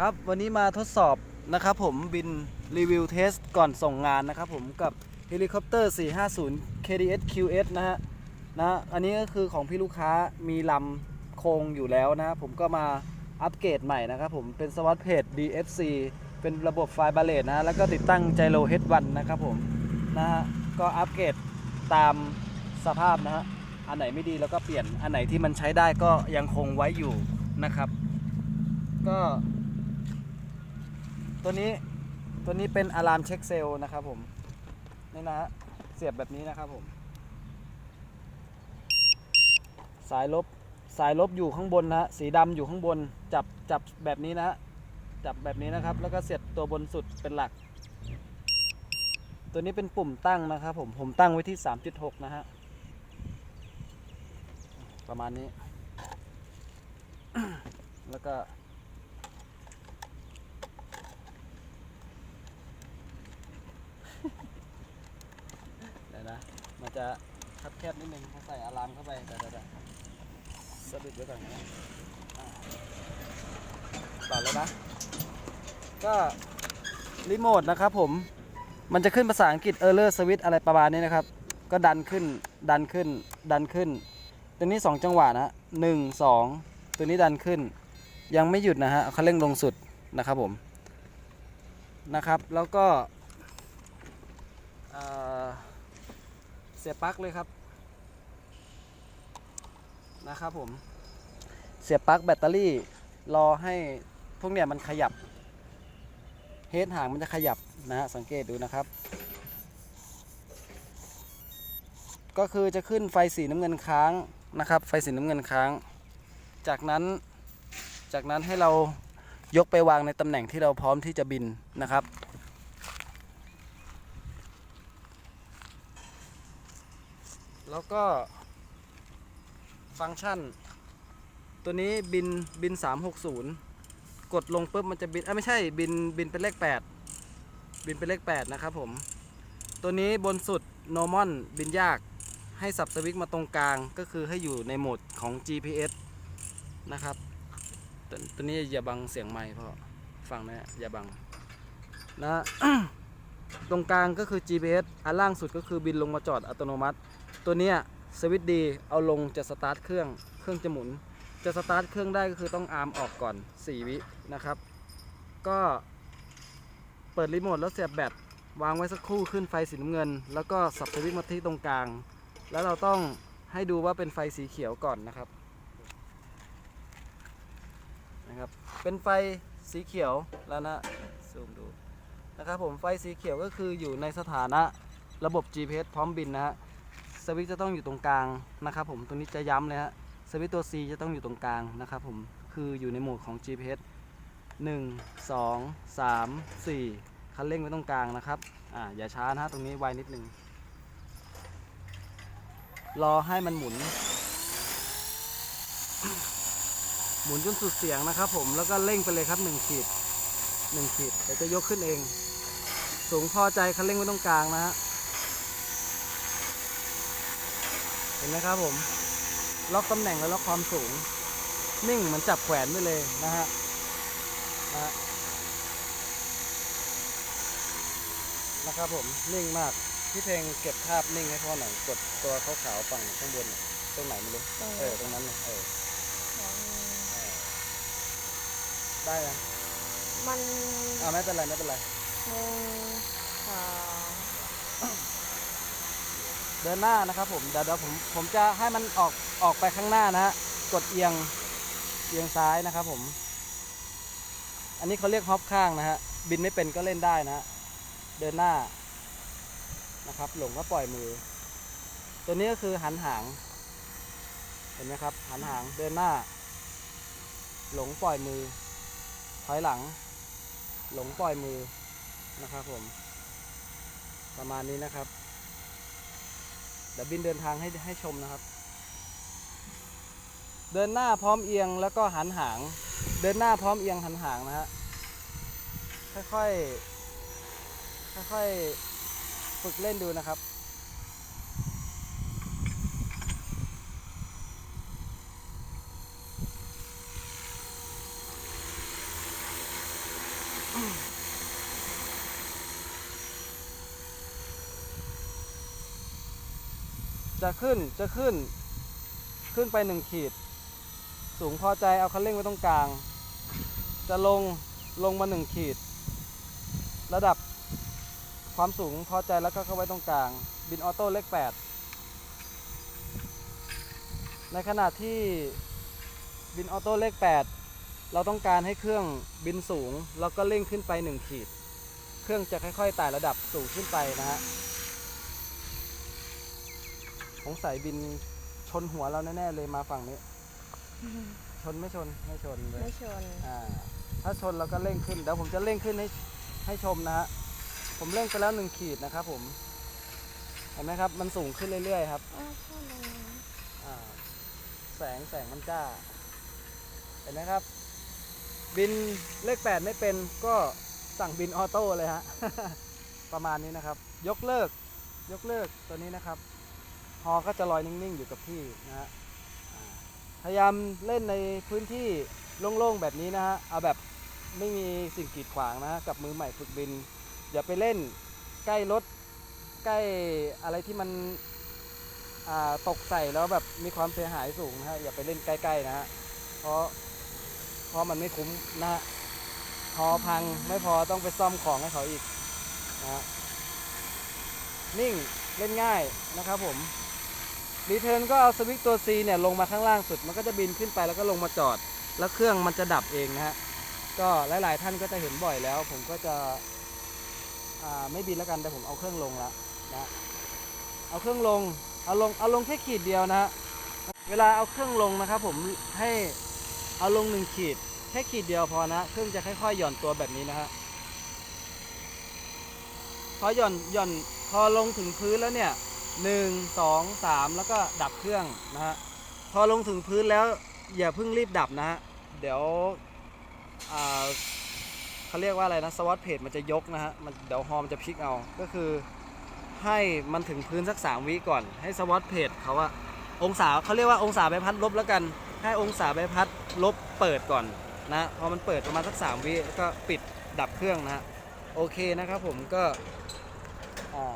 ครับวันนี้มาทดสอบนะครับผมบินรีวิวเทสก่อนส่งงานนะครับผมกับเฮลิคอปเตอร์ 450 KDS QS นะฮะนะอันนี้ก็คือของพี่ลูกค้ามีลำโครงอยู่แล้วนะผมก็มาอัปเกรดใหม่นะครับผมเป็นสวัสดเพจ DFC เป็นระบบไฟบาเลตนะฮะแล้วก็ติดตั้งไจโรเฮดวันนะครับผมนะฮะก็อัปเกรดตามสภาพนะฮะอันไหนไม่ดีแล้วก็เปลี่ยนอันไหนที่มันใช้ได้ก็ยังคงไว้อยู่นะครับ ก็ ตัวนี้ตัวนี้เป็นอะลามเช็คเซลนะครับผมนี่นะฮะเสียบแบบนี้นะครับผม สายลบสายลบอยู่ข้างบนนะสีดำอยู่ข้างบนจับจับแบบนี้นะฮะจับแบบนี้นะครับ แล้วก็เสียบตัวบนสุดเป็นหลัก ตัวนี้เป็นปุ่มตั้งนะครับผมผมตั้งไว้ที่ 3.6 นะฮะประมาณนี้ แล้วก็ เดี๋ยวนะ มัน จะคับแคบนิดนึงเขาใส่อะลามเข้าไปเดี๋ยวเดี๋ยวเยวสะดุดไว้ก่อนนะต่อแล้วนะ ก็รีโมทนะครับผม มันจะขึ้นภาษาอังกฤษ error switch อะไรประมาณนี้นะครับ ก็ดันขึ้น ดันขึ้น ดันขึ้น ตัวนี้ 2 จังหวะนะหนึ่งสองตัวนี้ดันขึ้น ยังไม่หยุดนะฮะเอาเร่งลงสุดนะครับผม นะครับ แล้วก็ เอ่อ เสียปลั๊กเลยครับนะครับผมเสียบปลั๊กแบตเตอรี่รอให้พวกเนี้ยมันขยับเฮดหางมันจะขยับนะฮะสังเกตดูนะครับ ก็คือจะขึ้นไฟสีน้ำเงินค้างนะครับ ไฟสีน้ำเงินค้าง จากนั้นจากนั้นให้เรายกไปวางในตำแหน่งที่เราพร้อมที่จะบินนะครับ แล้วก็ ฟังก์ชัน ตัวนี้บินบิน 360 กดลงปุ๊บมันจะบินอะไม่ใช่บินบินเป็นเลข 8 บินเป็นเลข 8 นะครับผม ตัวนี้บนสุด normal บินยากให้สับสวิตช์มาตรงกลางก็คือให้อยู่ในโหมดของ GPS นะครับตัวตัวนี้อย่าบังเสียงไมค์เพราะฟังนะฮะอย่าบังนะ ตรงกลางก็คือ GPS อันล่างสุดก็คือบินลงมาจอดอัตโนมัติ ตัวเนี้ยสวิตช์ดีเอาลงจะสตาร์ทเครื่องเครื่องจะหมุน จะสตาร์ทเครื่องได้ก็คือต้องอาร์มออกก่อน 4 วินะครับ ก็เปิดรีโมทแล้วเสียบแบตวางไว้สักครู่ขึ้นไฟสีน้ำเงิน แล้วก็สับสวิตช์มาที่ตรงกลาง แล้วเราต้องให้ดูว่าเป็นไฟสีเขียวก่อนนะครับนะครับ เป็นไฟสีเขียวแล้วนะซูมดู นะครับผมไฟสีเขียวก็คืออยู่ในสถานะระบบ GPS พร้อมบินนะฮะสวิตช์จะต้องอยู่ตรงกลางนะครับผมตรงนี้จะย้ำเลยฮะสวิตช์ตัว C จะต้องอยู่ตรงกลางนะครับผมคืออยู่ในโหมดของ GPS 1 2 3 4 คันเร่งไว้ตรงกลางนะครับอ่าอย่าช้านะฮะตรงนี้ไวนิดนึงรอให้มันหมุน หมุนจนสุดเสียงนะครับผมแล้วก็เร่งไปเลยครับ1ขีด1ขีดเดี๋ยวจะยกขึ้นเอง สูงพอใจคันเร่งไว้ตรงกลางนะฮะเห็นไหมครับผม ล็อกตำแหน่งและล็อกความสูง นิ่งเหมือนจับแขวนไว้เลยนะฮะนะฮะนะครับผมนิ่งมากพี่เพลงเก็บภาพนิ่งให้พ่อหน่อยกดตัวขาวๆฝั่งข้างบนน่ะตรงไหนไม่รู้ตรงเออตรงนั้นเลยเออเออได้ยังมันอ่าไม่เป็นไรไม่เป็นไร หนึ่งสองเดินหน้านะครับผมเดี๋ยวเดี๋ยวผมผมจะให้มันออกออกไปข้างหน้านะฮะกดเอียงเอียงซ้ายนะครับผม อันนี้เขาเรียกฮอปข้างนะฮะบินไม่เป็นก็เล่นได้นะฮะเดินหน้านะครับ หลงก็ปล่อยมือ ตัวนี้ก็คือหันหาง เห็นไหมครับ หันหางเดินหน้า หลงปล่อยมือ ถอยหลัง หลงปล่อยมือ นะครับผม ประมาณนี้นะครับ เดี๋ยวบินเดินทางให้ให้ชมนะครับ เดินหน้าพร้อมเอียงแล้วก็หันหาง เดินหน้าพร้อมเอียงหันหางนะฮะค่อยๆค่อยๆฝึกเล่นดูนะครับ จะขึ้นจะขึ้น ขึ้นไปหนึ่งขีด สูงพอใจเอาคันเร่งไว้ตรงกลาง จะลงลงมาหนึ่งขีด ระดับความสูงพอใจแล้วก็เข้าไว้ตรงกลาง บินออโต้เลขแปดในขณะที่บินออโต้เลขแปดเราต้องการให้เครื่องบินสูง แล้วก็เร่งขึ้นไปหนึ่งขีด เครื่องจะค่อยๆไต่ระดับสูงขึ้นไปนะฮะ สงสัยบินชนหัวเราแน่ๆเลยมาฝั่งนี้ ชนไม่ชนไม่ชนเลยไม่ชนอ่าถ้าชนเราก็เร่งขึ้นเดี๋ยวผมจะเร่งขึ้นให้ให้ชมนะฮะผมเร่งไปแล้วหนึ่งขีดนะครับผมเห็นไหมครับ มันสูงขึ้นเรื่อยๆครับอ้าวชนตรงนี้อ่าแสงแสงมันจ้า เห็นไหมครับ บินเลขแปดไม่เป็นก็สั่งบินออโต้เลยฮะ ประมาณนี้นะครับ ยกเลิก ยกเลิกตัวนี้นะครับ ฮอก็จะลอยนิ่งๆ อยู่กับที่นะฮะพยายามเล่นในพื้นที่โล่งๆแบบนี้นะฮะเอาแบบไม่มีสิ่งกีดขวางนะฮะกับมือใหม่ฝึกบิน อย่าไปเล่นใกล้รถใกล้อะไรที่มันตกใส่แล้วแบบมีความเสียหายสูงนะฮะอย่าไปเล่นใกล้ๆนะฮะเพราะเพราะมันไม่คุ้มนะฮะพอพังไม่พอต้องไปซ่อมของให้เขาอีกนะฮะนิ่งเล่นง่ายนะครับผม รีเทิร์นก็เอาสวิตตัว C เนี่ยลงมาข้างล่างสุด มันก็จะบินขึ้นไปแล้วก็ลงมาจอด แล้วเครื่องมันจะดับเองนะฮะ ก็หลายๆท่านก็จะเห็นบ่อยแล้ว ผมก็จะอ่าไม่บินแล้วกันแต่ผมเอาเครื่องลงละนะเอาเครื่องลงเอาลงเอาลงแค่ขีดเดียวนะฮะเวลาเอาเครื่องลงนะครับ ผมให้เอาลงหนึ่งขีด แค่ขีดเดียวพอนะ เครื่องจะค่อยๆหย่อนตัวแบบนี้นะฮะพอหย่อนหย่อนพอลงถึงพื้นแล้วเนี่ย หนึ่งสองสามแล้วก็ดับเครื่องนะฮะพอลงถึงพื้นแล้วอย่าเพิ่งรีบดับนะฮะเดี๋ยวเขาเรียกว่าอะไรนะสวอตเพจมันจะยกนะฮะมันเดี๋ยวฮอมจะพลิกเอาก็คือให้มันถึงพื้นสักสามวิก่อน ให้สวอตเพจเขาอะองศาเขาเรียกว่าองศาใบพัดลบแล้วกัน ให้องศาใบพัดลบเปิดก่อนนะพอมันเปิดประมาณสักสามวิก็ปิดดับเครื่องนะฮะโอเคนะครับผมก็อ่า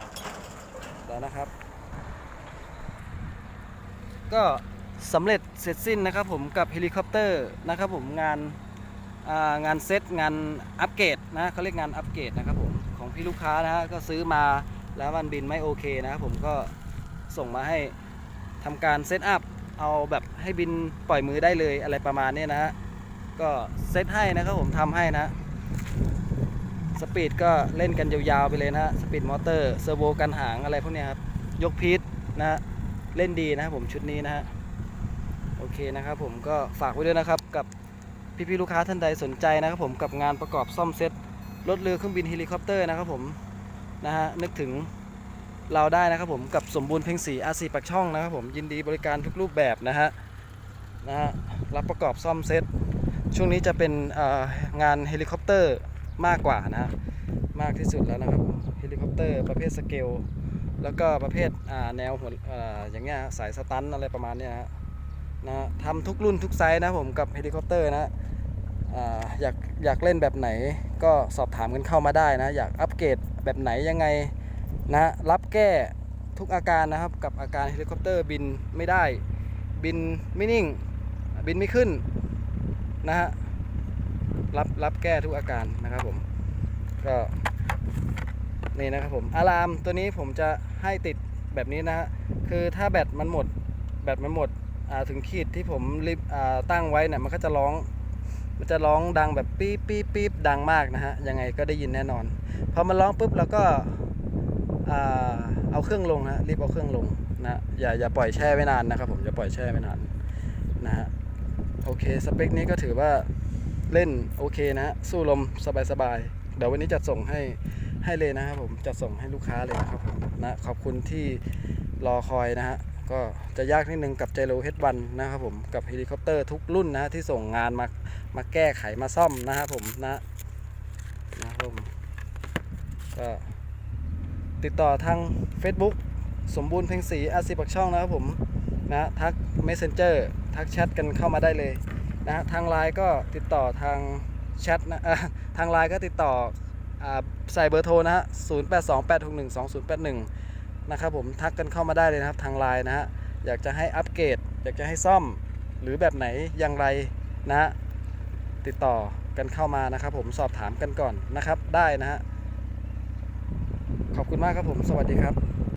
เดี๋ยวนะครับ ก็สำเร็จเสร็จสิ้นนะครับผมกับเฮลิคอปเตอร์นะครับผมงานางานเซตงานอัปเกรดนะเขาเรียกงานอัปเกรดนะครับผมของพี่ลูกค้านะฮะก็ซื้อมาแล้วมันบินไม่โอเคนะครับผมก็ส่งมาให้ทำการเซตอัพเอาแบบให้บินปล่อยมือได้เลยอะไรประมาณนี้นะฮะก็เซตให้นะครับผมทำให้นะสปีดก็เล่นกันยาวๆไปเลยนะฮะสปีดมอเตอร์เซอร์โวกันหางอะไรพวกนี้ครับยกพีทนะฮะ เล่นดีนะครับผมชุดนี้นะฮะโอเคนะครับผมก็ฝากไว้ด้วยนะครับกับพี่ๆลูกค้าท่านใดสนใจนะครับผมกับงานประกอบซ่อมเซ็ตรถเรือเครื่องบินเฮลิคอปเตอร์นะครับผมนะฮะนึกถึงเราได้นะครับผมกับสมบูรณ์เพ็งศรีอาซีปักช่องนะครับผมยินดีบริการทุกรูปแบบนะฮะนะฮะรับประกอบซ่อมเซ็ตช่วงนี้จะเป็นงานเฮลิคอปเตอร์มากกว่านะฮะมากที่สุดแล้วนะครับเฮลิคอปเตอร์ประเภทสเกล แล้วก็ประเภทแนวหัวออย่างเงี้ยสายสตันอะไรประมาณเนี้ยนะทำทุกรุ่นทุกไซส์นะผมกับเฮลิคอปเตอร์นะอ่าอยากอยากเล่นแบบไหนก็สอบถามกันเข้ามาได้นะ อยากอัปเกรดแบบไหนยังไงนะรับแก้ทุกอาการนะครับกับอาการเฮลิคอปเตอร์บินไม่ได้ บินไม่นิ่ง บินไม่ขึ้นนะฮะรับรับแก้ทุกอาการนะครับผมก็ นี่นะครับผมอะลามตัวนี้ผมจะให้ติดแบบนี้นะฮะคือถ้าแบตมันหมดแบตมันหมดถึงขีดที่ผมรีบตั้งไว้เนี่ยมันก็จะร้อง มันจะร้องดังแบบปี๊บปี๊บปี๊บดังมากนะฮะยังไงก็ได้ยินแน่นอนพอมันร้องปุ๊บเราก็เอาเครื่องลงฮะรีบเอาเครื่องลงนะอย่าอย่าปล่อยแช่ไว้นานนะครับผมอย่าปล่อยแช่ไว้นานนะฮะโอเคสเปคนี้ก็ถือว่าเล่นโอเคนะฮะสู้ลมสบายๆเดี๋ยววันนี้จะส่งให้ ให้เลยนะครับผมจะส่งให้ลูกค้าเลยนะครับผมนะขอบคุณที่รอคอยนะฮะก็จะยากนิดนึงกับเจโรเฮดวันนะครับผมกับเฮลิคอปเตอร์ทุกรุ่นนะฮะที่ส่งงานมามาแก้ไขมาซ่อมนะครับผมนะนะครับผมก็ติดต่อทาง Facebook สมบูรณ์เพ็งศรีอาซีปักช่องนะครับผมนะทัก Messenger ทักแชทกันเข้ามาได้เลยนะทางไลน์ก็ติดต่อทางแชทนะทางไลน์ก็ติดต่อ ใส่เบอร์โทรนะฮะ0 8 2 8 6 1 2 0 8 1 นะครับผมทักกันเข้ามาได้เลยนะครับทางไลน์นะฮะ อยากจะให้อัปเกรด อยากจะให้ซ่อม หรือแบบไหนอย่างไรนะฮะ ติดต่อกันเข้ามานะครับผมสอบถามกันก่อนนะครับได้นะฮะ ขอบคุณมากครับผม สวัสดีครับ